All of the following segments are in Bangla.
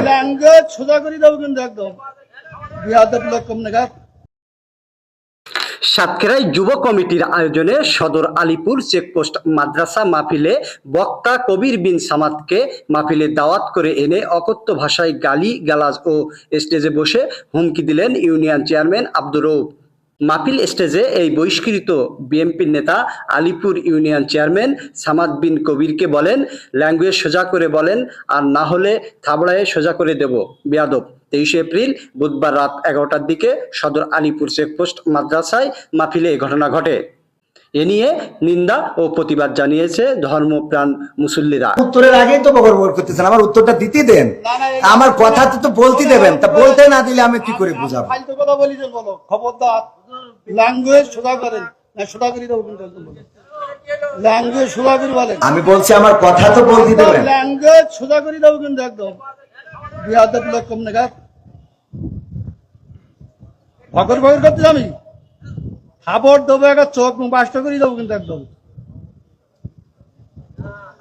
ল্যাঙ্গুয়েজ সোজা করে দেবো কিন্তু একদম। বিহাদের লোক কম নাগাদ সাতক্ষীরায় যুব কমিটির আয়োজনে সদর আলিপুর চেকপোস্ট মাদ্রাসা মাহফিলে বক্তা কবির বিন সামাদকে মাহফিলে দাওয়াত করে এনে অকথ্য ভাষায় গালি, গালাজ ও স্টেজে বসে হুমকি দিলেন ইউনিয়ন চেয়ারম্যান আব্দুর রৌফ মাহফিল স্টেজে এই বহিষ্কৃত বিএনপির নেতা আলিপুর ইউনিয়ন চেয়ারম্যান সামাদ বিন কবিরকে বলেন ল্যাঙ্গুয়েজ সোজা করে বলেন আর না হলে থাবড়ায় সোজা করে দেব। বিয়াদব। তেইশে এপ্রিল বুধবার রাত এগারোটার দিকে সদর আলিপুর চেকপোস্ট মাদ্রাসায় মাফিলে এই ঘটনা ঘটে। এ নিয়ে নিন্দা ও প্রতিবাদ জানিয়েছে ধর্মপ্রাণ মুসল্লিরা। উত্তরের আগেই তো বকর করতেছেন আমার উত্তরটা দিতে দেন। আমার কথা তো তো বলতে দেবেন তা বলতে না দিলে আমি কি করে বুঝাবো? ফালতু কথা বলি খবরদার। ল্যাঙ্গুয়েজ সোজা করেন না সোজা করে দেবো কিন্তু একদম বলো ল্যাঙ্গুয়েজ সোজা করে বলেন। আমি বলছি আমার কথা তো বলতে দেবেন। ল্যাঙ্গুয়েজ সোজা করে দেবো কিন্তু একদম। বিয়াদব লোক কম নাগাদ ভগর ভগর করতে আমি খাবার দেবো একটা চোখ বাস্ট করে দেবো কিন্তু একদম।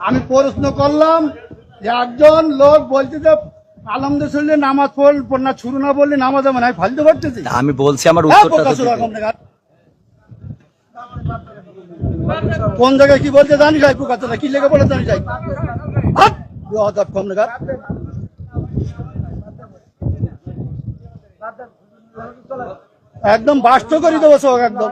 আমি প্রশ্ন করলাম যে একজন লোক বলছে যে নামাজ পড়ল না না বললে নামাজ আমি ফালতু করতেছি আমি বলছি আমার হ্যাঁ, উত্তরটা। কোন জায়গায় কি বলতে জানি যাই প্রকাশ কি লেগে বলে জানি যাই! কম। একদম বাস্ত করে দেবো সব একদম